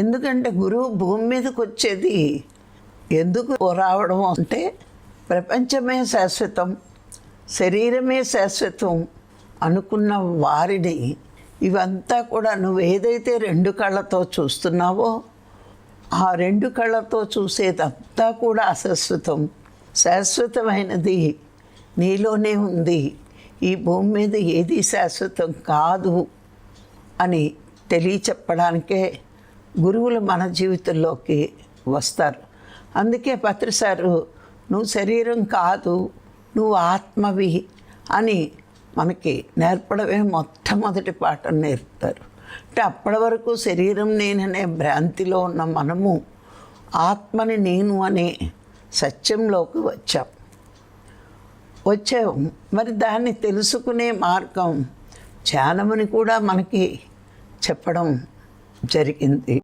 ఎందుకంటే గురువు భూమి మీదకి వచ్చేది ఎందుకు రావడం అంటే ప్రపంచమే శాశ్వతం శరీరమే శాశ్వతం అనుకున్న వారిని ఇవంతా కూడా నువ్వు ఏదైతే రెండు కళ్ళతో చూస్తున్నావో ఆ రెండు కళ్ళతో చూసేదంతా కూడా అశాశ్వతం. శాశ్వతమైనది నీలోనే ఉంది. ఈ భూమి మీద ఏది శాశ్వతం కాదు అని తెలియచెప్పడానికే గురువులు మన జీవితంలోకి వస్తారు. అందుకే పత్రిసారు నువ్వు శరీరం కాదు నువ్వు ఆత్మవి అని మనకి నేర్పడమే మొట్టమొదటి పాఠం నేర్పుతారు. అంటే అప్పటి వరకు శరీరం నేననే భ్రాంతిలో ఉన్న మనము ఆత్మని నేను అనే సత్యంలోకి వచ్చాం. వచ్చాం మరి దాన్ని తెలుసుకునే మార్గం ధ్యానమని కూడా మనకి చెప్పడం జరిగింది.